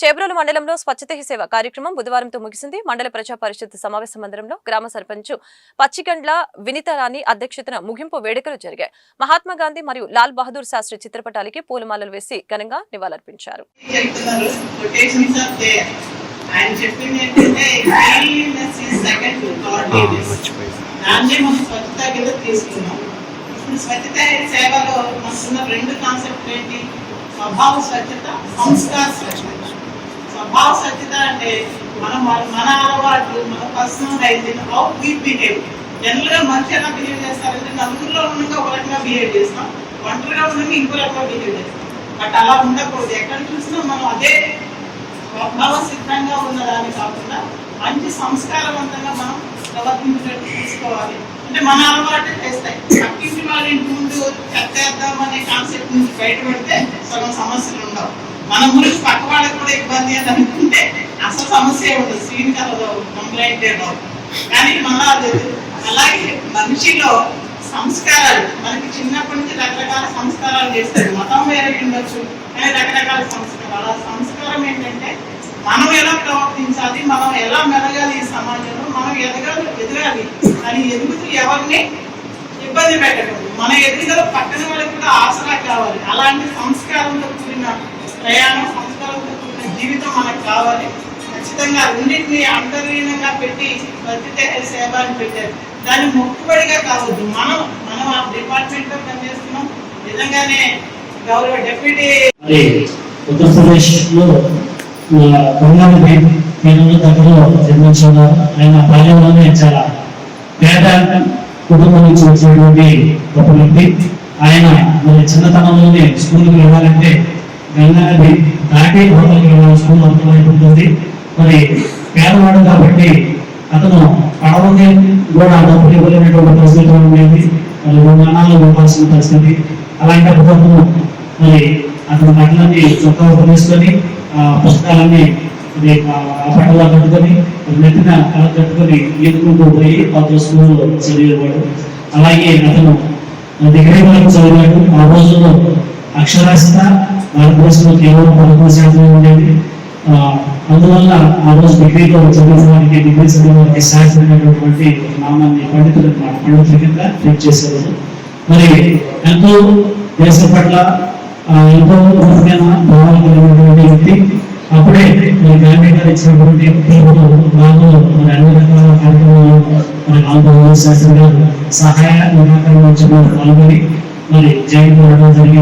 చేబ్రోలు మండలంలో స్వచ్ఛత హీ సేవ కార్యక్రమం బుధవారంతో ముగిసింది. మండల ప్రజా పరిషత్ సమావేశ మందిరంలో గ్రామ సర్పంచ్ పచ్చిగండ్ల వినితారాణి అధ్యక్షతన ముగింపు వేడుకలు జరిగాయి. మహాత్మా గాంధీ మరియు లాల్ బహదూర్ శాస్త్రి చిత్రపటాలకి పూలమాలలు వేసి ఘనంగా నివాళులర్పించారు. ఆయన చెప్పింది ఏంటంటే సెకండ్ దాన్నే మనం స్వచ్ఛత కింద తీసుకున్నాం. ఇప్పుడు స్వచ్ఛత సేవలో మనకున్న రెండు కాన్సెప్ట్ ఏంటి? స్వభావ స్వచ్ఛత సంస్కార స్వచ్ఛత. స్వభావ స్వచ్ఛత అంటే మనం మన- మన అలవాట్లు మన personal hygiene how we behave జనరల్గా మనిషి ఎలా బిహేవ్ చేస్తారంటే నలుగురిలో ఉండగా ఒక రకంగా బిహేవ్ చేస్తాం ఒంటరిగా ఉండగా ఇంకో రకంగా బిహేవ్ చేస్తాం. బట్ అలా ఉండకూడదు. ఎక్కడ చూసినా మనం అదే స్వభావ సిద్ధంగా ఉన్నదాన్ని కాకుండా మంచి సంస్కారవంతంగా మనం ప్రవర్తించినట్టు తీసుకోవాలి అంటే మన అలవాటు చేస్తాయి. పక్కింటి వాళ్ళ ఇంటి ముందు చెత్తేద్దాం అనే బయట పెడితే సగం సమస్యలు ఉండవు. మన గురించి పక్క వాళ్ళకి కూడా ఇబ్బంది అని అనుకుంటే అసలు సమస్య ఉండదు సీన్ కలదు కంప్లైంట్ ఉండవు కానీ మళ్ళా అది అలాగే మనిషిలో సంస్కారాలు మనకి చిన్నప్పటి నుంచి రకరకాల సంస్కారాలు చేస్తారు. మతం వేరే ఉండొచ్చు కానీ రకరకాల సంస్కారాలు. ఆ సంస్కారం ఏంటంటే మనం ఎలా ప్రవర్తించాలి మనం ఎలా మెలగాలి ఈ సమాజంలో మనం ఎదగాలి ఎదగాలి. అని ఎదుగుతూ ఎవరిని ఇబ్బంది పెట్టకూడదు మన ఎదుగుదల పక్కన వాళ్ళకి కూడా ఆసరా కావాలి. అలాంటి సంస్కారంతో కూడిన ప్రయాణం సంస్కారంతో కూడిన జీవితం మనకు కావాలి. ఖచ్చితంగా రెండింటిని అంతర్లీనంగా పెట్టి బతికే సేవ అని పెట్టారు. దాన్ని మొక్కుబడిగా కావద్దు. మనం మనం ఆ డిపార్ట్మెంట్లో పనిచేస్తున్నాం. నిజంగానే గౌరవ డిప్యూటీ మరి ఉత్తరప్రదేశ్లో దగ్గరలో జన్మించున్నారు ఆయన బాల్యంలోనే చాలా పేద కుటుంబం నుంచి వచ్చినటువంటి ఒక వ్యక్తి. ఆయన మన చిన్నతనంలోనే స్కూల్కి వెళ్ళాలంటే గంగా దాటి హోటల్కి వెళ్ళాలి స్కూల్ అర్థమైపోతుంది. మరి పేదవాడు కాబట్టి అతను పడవకి కూడా డబ్బులు ఇవ్వలేనటువంటి పరిస్థితి ఉండేది. మరి విమానాలు ఇవ్వాల్సిన పరిస్థితి. అలాంటప్పుడు అతను మరి అతని బట్టలన్నీ చొక్కా తీసుకొని పుస్తకాలన్నీ ఇది ఆ పట్టలో కట్టుకొని నెట్టిన అలా కట్టుకొని ఈదుకుంటూ పోయి పాత స్కూల్లో చదివేవాడు. అలాగే అతను డిగ్రీ వరకు చదివాడు ఆ రోజుల్లో అక్షరాస్యత భారతదేశంలో కేవలం పదకొండు శాతం ఉండేది అందువల్ల ఆ రోజు డిగ్రీలో చదివిన డిగ్రీ చదివడానికి వారికి నామాన్ని పండితులు పండితుల కింద ట్రీట్ చేసేవారు. మరి ఎంతో దేశం పట్ల ఎంతో ఉన్నతమైన భావాలు కలిగినటువంటి వ్యక్తి. అప్పుడే మన గాంధీ గారు ఇచ్చినటువంటి పిలుపులో భాగంలో మరి అన్ని రకాల కార్యక్రమాలు మన ఆంధ్రప్రదేశ్ శాస్త్రి సహాయ నిరాకరణ ఉద్యమంలో పాల్గొని మరి జైలు పోవడం జరిగింది.